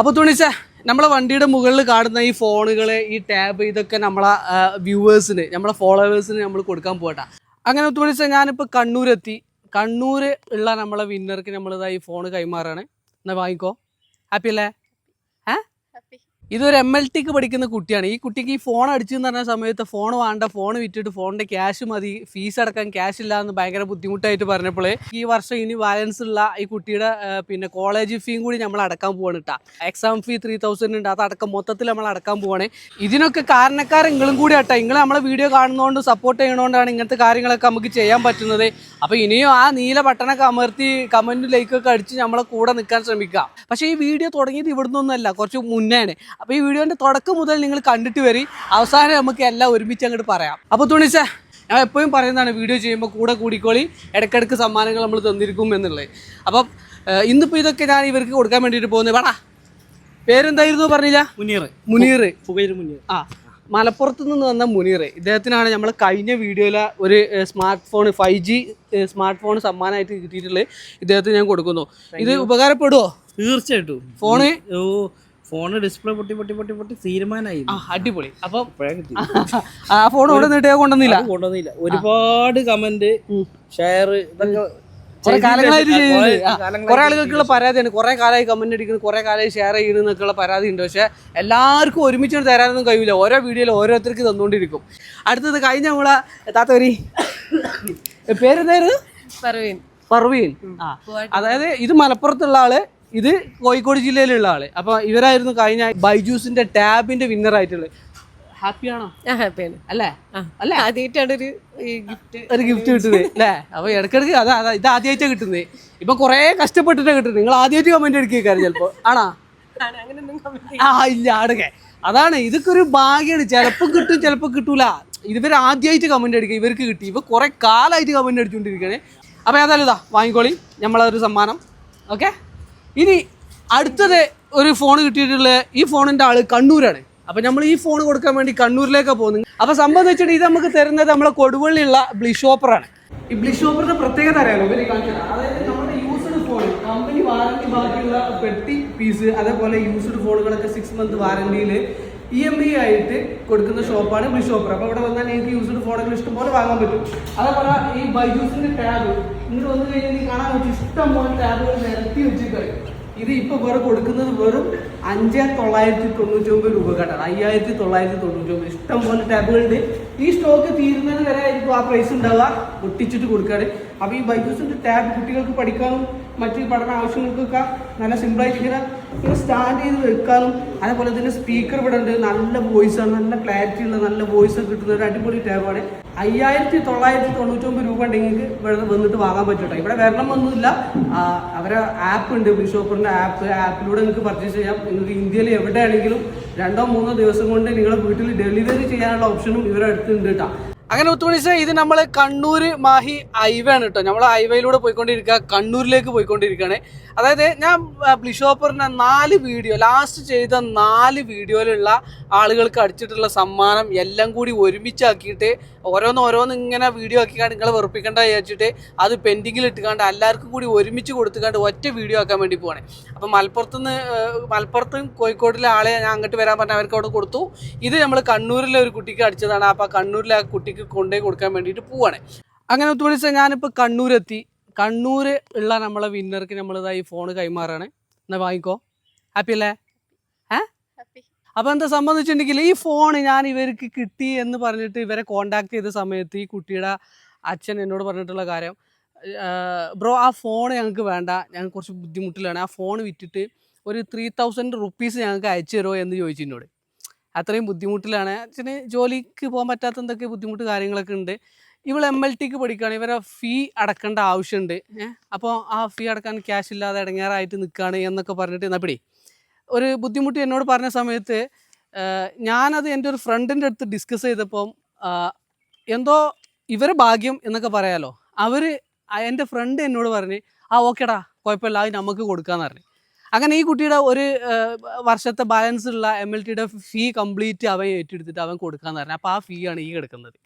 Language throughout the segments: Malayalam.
അപ്പോൾ തുണിച്ച നമ്മളെ വണ്ടിയുടെ മുകളിൽ കാണുന്ന ഈ ഫോണുകൾ ഈ ടാബ് ഇതൊക്കെ നമ്മളെ വ്യൂവേഴ്സിന് നമ്മളെ ഫോളോവേഴ്സിന് നമ്മൾ കൊടുക്കാൻ പോകട്ടെ അങ്ങനെ തുണിച്ച ഞാനിപ്പോൾ കണ്ണൂരെത്തി. കണ്ണൂർ ഉള്ള നമ്മളെ വിന്നർക്ക് നമ്മളിതാ ഈ ഫോൺ കൈമാറാണ്. എന്നാൽ വാങ്ങിക്കോ. ഹാപ്പി അല്ലേ? ഇതൊരു എം എൽ ടിക്ക് പഠിക്കുന്ന കുട്ടിയാണ്. ഈ കുട്ടിക്ക് ഈ ഫോൺ അടിച്ചു എന്ന് പറഞ്ഞ സമയത്ത് ഫോൺ വേണ്ട ഫോൺ വിറ്റിട്ട് ഫോണിന്റെ ക്യാഷ് മതി ഫീസ് അടക്കാൻ ക്യാഷ് ഇല്ല എന്ന് ഭയങ്കര ബുദ്ധിമുട്ടായിട്ട് പറഞ്ഞപ്പോൾ ഈ വർഷം ഇനി ബാലൻസ് ഉള്ള ഈ കുട്ടിയുടെ പിന്നെ കോളേജ് ഫീയും കൂടി നമ്മൾ അടക്കാൻ പോവാണ് കേട്ടോ എക്സാം ഫീ ത്രീ തൗസൻഡ് ഉണ്ട്. അത് അടക്കം മൊത്തത്തിൽ നമ്മൾ അടക്കാൻ പോവാണ്. ഇതിനൊക്കെ കാരണക്കാർ നിങ്ങളും കൂടി ആട്ടോ. നിങ്ങൾ നമ്മളെ വീഡിയോ കാണുന്നതുകൊണ്ട് സപ്പോർട്ട് ചെയ്യണോണ്ടാണ് ഇങ്ങനത്തെ കാര്യങ്ങളൊക്കെ നമുക്ക് ചെയ്യാൻ പറ്റുന്നത്. അപ്പോൾ ഇനിയും ആ നീല ബട്ടണൊക്കെ അമർത്തി കമന്റ് ലൈക്കൊക്കെ അടിച്ച് നമ്മളെ കൂടെ നിൽക്കാൻ ശ്രമിക്കുക പക്ഷേ ഈ വീഡിയോ തുടങ്ങിയത് ഇവിടുന്ന് ഒന്നുമല്ല കുറച്ച് മുന്നേയാണ്. അപ്പോൾ ഈ വീഡിയോന്റെ തുടക്കം മുതൽ നിങ്ങൾ കണ്ടിട്ട് വരി. അവസാനം നമുക്ക് എല്ലാം ഒരുമിച്ച് അങ്ങോട്ട് പറയാം. അപ്പോൾ തുണിച്ച ഞാൻ എപ്പോഴും പറയുന്നതാണ് വീഡിയോ ചെയ്യുമ്പോൾ കൂടെ കൂടിക്കോളി. ഇടയ്ക്കിടയ്ക്ക് സമ്മാനങ്ങൾ നമ്മൾ തന്നിരിക്കും എന്നുള്ളത്. അപ്പം ഇന്നിപ്പോൾ ഇതൊക്കെ ഞാൻ ഇവർക്ക് കൊടുക്കാൻ വേണ്ടിയിട്ട് പോകുന്നത് വേടാ. പേരെന്തായിരുന്നു പറഞ്ഞില്ല? മുനീർ. മുനീർ. പുകയിൽ മുനീർ. ആ മലപ്പുറത്ത് നിന്ന് വന്ന മുനീർ. ഇദ്ദേഹത്തിനാണ് നമ്മൾ കഴിഞ്ഞ വീഡിയോയിലെ ഒരു smart phone five G smart phone സമ്മാനമായിട്ട് കിട്ടിയിട്ടുള്ളത് ഇദ്ദേഹത്തിന് ഞാൻ കൊടുക്കുന്നു. ഇത് ഉപകാരപ്പെടുമോ തീർച്ചയായിട്ടും. ഫോണ്? ഫോണ് ഡിസ്പ്ലേ പൊട്ടി പൊട്ടി പൊട്ടി പൊട്ടി തീരുമാനമായി. അടിപൊളി. അപ്പൊ ആ ഫോൺ കൊണ്ടുവന്നിട്ട് കൊണ്ടുവന്നില്ല. കൊണ്ടുവന്നില്ല. ഒരുപാട് കമന്റ് ഷെയർ ഇതൊക്കെ കുറെ കാലങ്ങളായിട്ട് ചെയ്യുന്നുണ്ട് കുറെ ആളുകൾക്കുള്ള പരാതിയാണ്. കുറെ കാലമായി കമന്റ് അടിക്കുന്നു കുറെ കാലമായി ഷെയർ ചെയ്യുന്നു ചെയ്യുന്നൊക്കെയുള്ള പരാതി ഉണ്ട്. പക്ഷെ എല്ലാവർക്കും ഒരുമിച്ച് തരാനൊന്നും കഴിയില്ല. ഓരോ വീഡിയോയിൽ ഓരോരുത്തർക്ക് തന്നുകൊണ്ടിരിക്കും അടുത്തത് കഴിഞ്ഞ നമ്മളെ താത്തവരി പേരെന്തായിരുന്നു? പറവീൻ പർവീൻ. ആ. അതായത് ഇത് മലപ്പുറത്തുള്ള ആൾ ഇത് കോഴിക്കോട് ജില്ലയിലുള്ള ആൾ. അപ്പൊ ഇവരായിരുന്നു കഴിഞ്ഞ ബൈജൂസിന്റെ ടാബിന്റെ വിന്നർ ആയിട്ടുള്ളത്. ഹാപ്പിയാണോ ഹാപ്പിയാണ് അല്ലേ? അല്ലേ? ആദ്യമായിട്ടാണ് ഒരു ഗിഫ്റ്റ് ഒരു ഗിഫ്റ്റ് കിട്ടുന്നത് അല്ലേ? അപ്പോൾ ഇടയ്ക്കിടയ്ക്ക് അതാ അതാ ഇത് ആദ്യമായിട്ടാണ് കിട്ടുന്നത്. ഇപ്പൊ കുറെ കഷ്ടപ്പെട്ടിട്ടാണ് കിട്ടുന്നത്. നിങ്ങൾ ആദ്യമായിട്ട് കമന്റ് അടിക്കാറ് ചിലപ്പോ. ആണോ? ആ ഇല്ല ആടുക. അതാണ് ഇതൊക്കെ ഒരു ഭാഗ്യമാണ് ചിലപ്പോൾ കിട്ടും ചിലപ്പോൾ കിട്ടൂല. ഇവർ ആദ്യമായിട്ട് കമന്റ് അടിക്കുക ഇവർക്ക് കിട്ടി. ഇപ്പൊ കുറെ കാലമായിട്ട് കമന്റ് അടിച്ചുകൊണ്ടിരിക്കുകയാണ് അപ്പൊ ഏതായാലും ഇതാ വാങ്ങിക്കോളി. നമ്മളൊരു സമ്മാനം. ഓക്കെ ഇനി അടുത്തത് ഒരു ഫോൺ കിട്ടിയിട്ടുള്ള ഈ ഫോണിന്റെ ആൾ കണ്ണൂരാണ്. അപ്പൊ നമ്മൾ ഈ ഫോൺ കൊടുക്കാൻ വേണ്ടി കണ്ണൂരിലേക്കാണ് പോകുന്നത്. അപ്പൊ സംഭവം വെച്ചിട്ട് ഇത് നമുക്ക് തരുന്നത് നമ്മളെ കൊടുവള്ളിയുള്ള ബ്ലിഷോപ്പറാണ് ഈ ആണ് പ്രത്യേകത അറിയാലോ? ഇവർ കാണിച്ചത്. അതായത് നമ്മുടെ യൂസ്ഡ് ഫോൺ കമ്പനി വാറന്റി ബാക്കിയുള്ള പെട്ടി പീസ് അതേപോലെ യൂസ്ഡ് ഫോണുകളൊക്കെ സിക്സ് മന്ത് വാറന്റിയിൽ ഇ എം ഐ ആയിട്ട് കൊടുക്കുന്ന ഷോപ്പാണ് ബ്ലിഷോപ്പർ അപ്പോൾ ഇവിടെ വന്നാൽ നിങ്ങൾക്ക് യൂസ്ഡ് ഫോണുകൾ ഇഷ്ടംപോലെ വാങ്ങാൻ പറ്റും. അതേപോലെ ഈ ബൈജൂസിന്റെ ടാബ് ഇങ്ങോട്ട് വന്നു കഴിഞ്ഞാൽ നീ കാണാൻ പറ്റും. ഇഷ്ടം പോലെ ടാബുകൾ നിരത്തി വെച്ചിട്ട് ഇത് ഇപ്പൊ വേറെ കൊടുക്കുന്നത് വെറും അഞ്ച് തൊള്ളായിരത്തി തൊണ്ണൂറ്റി ഒമ്പത് രൂപ കേട്ടാണ് അയ്യായിരത്തി തൊള്ളായിരത്തി തൊണ്ണൂറ്റി ഒമ്പത് ഇഷ്ടം പോലെ ടാബുകളുണ്ട് ഈ സ്റ്റോക്ക് തീരുന്നത് വരെ ആയിരിക്കും ആ പ്രൈസ് ഉണ്ടാവുക. ഒട്ടിച്ചിട്ട് കൊടുക്കാറ് അപ്പോൾ ഈ ബൈജൂസിന്റെ ടാബ് കുട്ടികൾക്ക് പഠിക്കാനും മറ്റ് പഠന ആവശ്യങ്ങൾക്കൊക്കെ നല്ല സിമ്പിളായിട്ട് ഇങ്ങനെ ഇങ്ങനെ സ്റ്റാൻഡ് ചെയ്ത് വെക്കാനും അതേപോലെ തന്നെ സ്പീക്കർ ഇവിടെ ഉണ്ട്. നല്ല വോയിസ് ആണ്. നല്ല ക്ലാരിറ്റി ഉള്ള നല്ല വോയിസ് കിട്ടുന്ന ഒരു അടിപൊളി ടാബാണ് അയ്യായിരത്തി തൊള്ളായിരത്തി തൊണ്ണൂറ്റൊമ്പത് രൂപ ഉണ്ടെങ്കിൽ ഇവിടെ വന്നിട്ട് വാങ്ങാൻ പറ്റൂട്ടോ ഇവിടെ വരണമെന്നൊന്നുമില്ല അവരെ ആപ്പ് ഉണ്ട്. ബിഷോപ്പറിന്റെ ആപ്പ് ആപ്പിലൂടെ നിങ്ങൾക്ക് പർച്ചേസ് ചെയ്യാം. നിങ്ങൾക്ക് ഇന്ത്യയിൽ എവിടെയാണെങ്കിലും രണ്ടോ മൂന്നോ ദിവസം കൊണ്ട് നിങ്ങളുടെ വീട്ടിൽ ഡെലിവറി ചെയ്യാനുള്ള ഓപ്ഷനും ഇവരുടെ അടുത്തുണ്ട് കേട്ടോ അങ്ങനെ ഒത്തുപണിച്ച ഇത് നമ്മൾ കണ്ണൂർ മാഹി ഹൈവേ ആണ് കേട്ടോ. നമ്മൾ ഹൈവേയിലൂടെ പോയിക്കൊണ്ടിരിക്കുക കണ്ണൂരിലേക്ക് പോയിക്കൊണ്ടിരിക്കുകയാണ് അതായത് ഞാൻ ബ്ലിഷോപ്പറിന്റെ നാല് വീഡിയോ ലാസ്റ്റ് ചെയ്ത നാല് വീഡിയോയിലുള്ള ആളുകൾക്ക് അടിച്ചിട്ടുള്ള സമ്മാനം എല്ലാം കൂടി ഒരുമിച്ചാക്കിയിട്ട് ഓരോന്ന് ഓരോന്ന് ഇങ്ങനെ വീഡിയോ ആക്കിക്കാണ്ട് നിങ്ങളെ വെറുപ്പിക്കേണ്ട വിചാരിച്ചിട്ട് അത് പെൻഡിങ്ങിൽ ഇട്ടുകാണ്ട് എല്ലാവർക്കും കൂടി ഒരുമിച്ച് കൊടുത്തുകാണ്ട് ഒറ്റ വീഡിയോ ആക്കാൻ വേണ്ടി പോവാണ്. അപ്പം മലപ്പുറത്തുനിന്ന് മലപ്പുറത്തും കോഴിക്കോടിലെ ആളെ ഞാൻ അങ്ങോട്ട് വരാൻ പറഞ്ഞ അവർക്ക് അവിടെ കൊടുത്തു. ഇത് നമ്മൾ കണ്ണൂരിലെ ഒരു കുട്ടിക്ക് അടിച്ചതാണ്. അപ്പോൾ ആ കണ്ണൂരിലെ ആ കുട്ടിക്ക് കൊണ്ടുപോയി കൊടുക്കാൻ വേണ്ടിയിട്ട് പോവാണ്. അങ്ങനെ ഒത്തുമണിച്ച ഞാനിപ്പോൾ കണ്ണൂരെത്തി. കണ്ണൂർ ഉള്ള നമ്മളെ വിന്നർക്ക് നമ്മളിതായി ഫോൺ കൈമാറാണ്. എന്നാൽ വാങ്ങിക്കോ. ഹാപ്പി അല്ലേ? അപ്പോൾ എന്താ സംബന്ധിച്ചിട്ടുണ്ടെങ്കിൽ ഈ ഫോൺ ഞാൻ ഇവർക്ക് കിട്ടി എന്ന് പറഞ്ഞിട്ട് ഇവരെ കോണ്ടാക്ട് ചെയ്ത സമയത്ത് ഈ കുട്ടിയുടെ അച്ഛൻ എന്നോട് പറഞ്ഞിട്ടുള്ള കാര്യം ബ്രോ ആ ഫോൺ ഞങ്ങൾക്ക് വേണ്ട. ഞങ്ങൾക്ക് കുറച്ച് ബുദ്ധിമുട്ടിലാണ്. ആ ഫോൺ വിറ്റിട്ട് ഒരു ത്രീ തൗസൻഡ് റുപ്പീസ് ഞങ്ങൾക്ക് അയച്ചു തരുമോ എന്ന് ചോദിച്ചു എന്നോട്. അത്രയും ബുദ്ധിമുട്ടിലാണ്. അച്ഛന് ജോലിക്ക് പോകാൻ പറ്റാത്ത എന്തൊക്കെ ബുദ്ധിമുട്ട് കാര്യങ്ങളൊക്കെ ഉണ്ട്. ഇവൾ എം എൽ ടിക്ക് പഠിക്കുകയാണ്. ഇവരെ ഫീ അടക്കേണ്ട ആവശ്യമുണ്ട്. അപ്പോൾ ആ ഫീ അടക്കാൻ ക്യാഷ് ഇല്ലാതെ ഇടങ്ങേറായിട്ട് നിൽക്കുകയാണ് എന്നൊക്കെ പറഞ്ഞിട്ട് എന്നാൽ പിടി? ഒരു ബുദ്ധിമുട്ട് എന്നോട് പറഞ്ഞ സമയത്ത് ഞാനത് എന്റെ ഒരു ഫ്രണ്ടിന്റെ അടുത്ത് ഡിസ്കസ് ചെയ്തപ്പം എന്തോ ഇവരെ ഭാഗ്യം എന്നൊക്കെ പറയാലോ. അവർ എന്റെ ഫ്രണ്ട് എന്നോട് പറഞ്ഞ് ആ ഓക്കേടാ കുഴപ്പമില്ല അത് നമുക്ക് കൊടുക്കാന്ന് പറഞ്ഞു. അങ്ങനെ ഈ കുട്ടിയുടെ ഒരു വർഷത്തെ ബാലൻസ് ഉള്ള എം എൽ ടിയുടെ ഫീ കംപ്ലീറ്റ് അവൻ ഏറ്റെടുത്തിട്ട് അവൻ കൊടുക്കാന്ന് പറഞ്ഞു. അപ്പോൾ ആ ഫീ ആണ് ഈ കിടക്കുന്നത്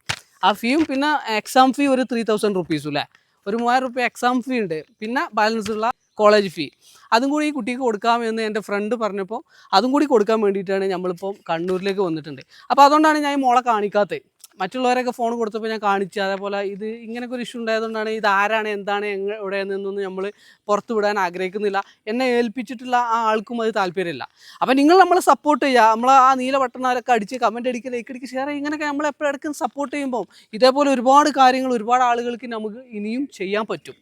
ആ ഫീയും പിന്നെ എക്സാം ഫീ ഒരു ത്രീ തൗസൻഡ് റുപ്പീസും അല്ലേ ഒരു മൂവായിരം റുപ്യ എക്സാം ഫീ ഉണ്ട്. പിന്നെ ബാലൻസ് ഉള്ള കോളേജ് ഫീ അതും കൂടി ഈ കുട്ടിക്ക് കൊടുക്കാമെന്ന് എന്റെ ഫ്രണ്ട് പറഞ്ഞപ്പോൾ അതും കൂടി കൊടുക്കാൻ വേണ്ടിയിട്ടാണ് നമ്മളിപ്പോൾ കണ്ണൂരിലേക്ക് വന്നിട്ടുണ്ട്. അപ്പോൾ അതുകൊണ്ടാണ് ഞാൻ ഈ മോളെ കാണിക്കാത്തത്. മറ്റുള്ളവരൊക്കെ ഫോൺ കൊടുത്തപ്പോൾ ഞാൻ കാണിച്ചു അതേപോലെ ഇത് ഇങ്ങനൊക്കെ ഒരു ഇഷ്യൂ ഉണ്ടായതുകൊണ്ടാണ് ഇത് ആരാണ് എന്താണ് എവിടെ നിന്നൊന്നും നമ്മൾ പുറത്ത് വിടാൻ ആഗ്രഹിക്കുന്നില്ല. എന്നെ ഏൽപ്പിച്ചിട്ടുള്ള ആ ആൾക്കും അത് താല്പര്യമില്ല. അപ്പോൾ നിങ്ങൾ നമ്മളെ സപ്പോർട്ട് ചെയ്യുക. നമ്മൾ ആ നീല ബട്ടണാലൊക്കെ അടിച്ച് കമന്റ് അടിക്കുക ലൈക്ക് അടിക്കുക ഷെയർ ചെയ്യുക. ഇങ്ങനെയൊക്കെ നമ്മൾ എപ്പോഴും സപ്പോർട്ട് ചെയ്യുമ്പോൾ ഇതേപോലെ ഒരുപാട് കാര്യങ്ങൾ ഒരുപാട് ആളുകൾക്ക് നമുക്ക് ഇനിയും ചെയ്യാൻ പറ്റും.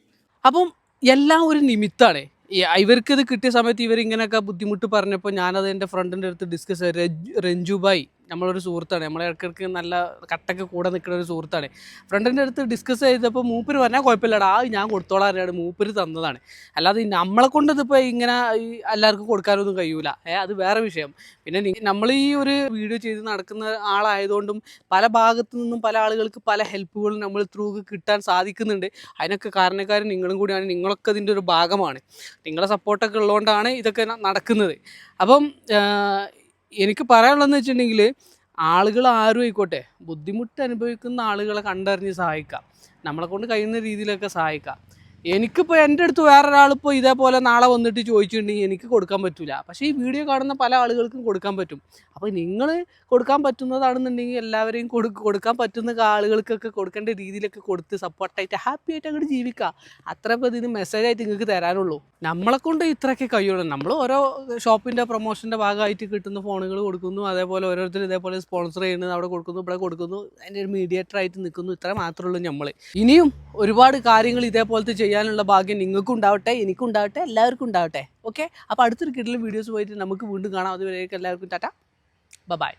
അപ്പം എല്ലാം ഒരു നിമിത്താണ്. ഇവർക്ക് ഇത് കിട്ടിയ സമയത്ത് ഇവർ ഇങ്ങനെയൊക്കെ ബുദ്ധിമുട്ട് പറഞ്ഞപ്പോൾ ഞാനത് എന്റെ ഫ്രണ്ടിന്റെ അടുത്ത് ഡിസ്കസ് ചെയ്ത്. രഞ്ജുബായി നമ്മളൊരു സുഹൃത്താണ്. നമ്മളെ ഇടയ്ക്കിടയ്ക്ക് നല്ല കട്ടൊക്കെ കൂടെ നിൽക്കുന്ന ഒരു സുഹൃത്താണ്. ഫ്രണ്ടിന്റെ അടുത്ത് ഡിസ്കസ് ചെയ്തപ്പോൾ മൂപ്പര് പറഞ്ഞാൽ കുഴപ്പമില്ലടാ ആ ഞാൻ കൊടുത്തോളാം അറിയാണ് മൂപ്പര് തന്നതാണ്. അല്ലാതെ നമ്മളെ കൊണ്ട് ഇതിപ്പോൾ ഇങ്ങനെ എല്ലാവർക്കും കൊടുക്കാനൊന്നും കഴിയൂല. ഏ അത് വേറെ വിഷയം. പിന്നെ നമ്മൾ ഈ ഒരു വീഡിയോ ചെയ്ത് നടക്കുന്ന ആളായതുകൊണ്ടും പല ഭാഗത്തു നിന്നും പല ആളുകൾക്ക് പല ഹെൽപ്പുകളും നമ്മൾ ത്രൂ കിട്ടാൻ സാധിക്കുന്നുണ്ട്. അതിനൊക്കെ കാരണക്കാരൻ നിങ്ങളും കൂടിയാണ്. നിങ്ങളൊക്കെ ഇതിന്റെ ഒരു ഭാഗമാണ്. നിങ്ങളുടെ സപ്പോർട്ടൊക്കെ ഉള്ളതുകൊണ്ടാണ് ഇതൊക്കെ നടക്കുന്നത്. അപ്പം എനിക്ക് പറയാനുള്ളതെന്ന് വെച്ചിട്ടുണ്ടെങ്കിൽ ആളുകൾ ആരും ആയിക്കോട്ടെ ബുദ്ധിമുട്ട് അനുഭവിക്കുന്ന ആളുകളെ കണ്ടറിഞ്ഞ് സഹായിക്കാം. നമ്മളെ കൊണ്ട് കഴിയുന്ന രീതിയിലൊക്കെ സഹായിക്കാം. എനിക്കിപ്പോൾ എന്റെ അടുത്ത് വേറൊരാളിപ്പോൾ ഇതേപോലെ നാളെ വന്നിട്ട് ചോദിച്ചിട്ടുണ്ടെങ്കിൽ എനിക്ക് കൊടുക്കാൻ പറ്റില്ല പക്ഷേ ഈ വീഡിയോ കാണുന്ന പല ആളുകൾക്കും കൊടുക്കാൻ പറ്റും. അപ്പോൾ നിങ്ങൾ കൊടുക്കാൻ പറ്റുന്നതാണെന്നുണ്ടെങ്കിൽ എല്ലാവരെയും കൊടു കൊടുക്കാൻ പറ്റുന്ന ആളുകൾക്കൊക്കെ കൊടുക്കേണ്ട രീതിയിലൊക്കെ കൊടുത്ത് സപ്പോർട്ടായിട്ട് ഹാപ്പി ആയിട്ട് അങ്ങോട്ട് ജീവിക്കുക. അത്ര ഇപ്പോൾ ഇതിന് മെസ്സേജായിട്ട് നിങ്ങൾക്ക് തരാനുള്ളൂ. നമ്മളെ കൊണ്ട് ഇത്രയൊക്കെ കഴിയുള്ളൂ. നമ്മൾ ഓരോ ഷോപ്പിന്റെ പ്രൊമോഷന്റെ ഭാഗമായിട്ട് കിട്ടുന്ന ഫോണുകൾ കൊടുക്കുന്നു. അതേപോലെ ഓരോരുത്തർ ഇതേപോലെ സ്പോൺസർ ചെയ്യുന്നത് അവിടെ കൊടുക്കുന്നു ഇവിടെ കൊടുക്കുന്നു. അതിന്റെ ഒരു മീഡിയേറ്റർ ആയിട്ട് നിൽക്കുന്നു. ഇത്ര മാത്രമേ ഉള്ളൂ നമ്മൾ ഇനിയും ഒരുപാട് കാര്യങ്ങൾ ഇതേപോലത്തെ ചെയ്യാനുള്ള ഭാഗ്യം നിങ്ങൾക്കും ഉണ്ടാവട്ടെ എനിക്കും ഉണ്ടാവട്ടെ എല്ലാവർക്കും ഉണ്ടാവട്ടെ. ഓക്കെ അപ്പോൾ അടുത്തൊരു കിട്ടുന്ന വീഡിയോസ് പോയിട്ട് നമുക്ക് വീണ്ടും കാണാം. അതുവരേക്കും എല്ലാവർക്കും ടാറ്റ. ബൈ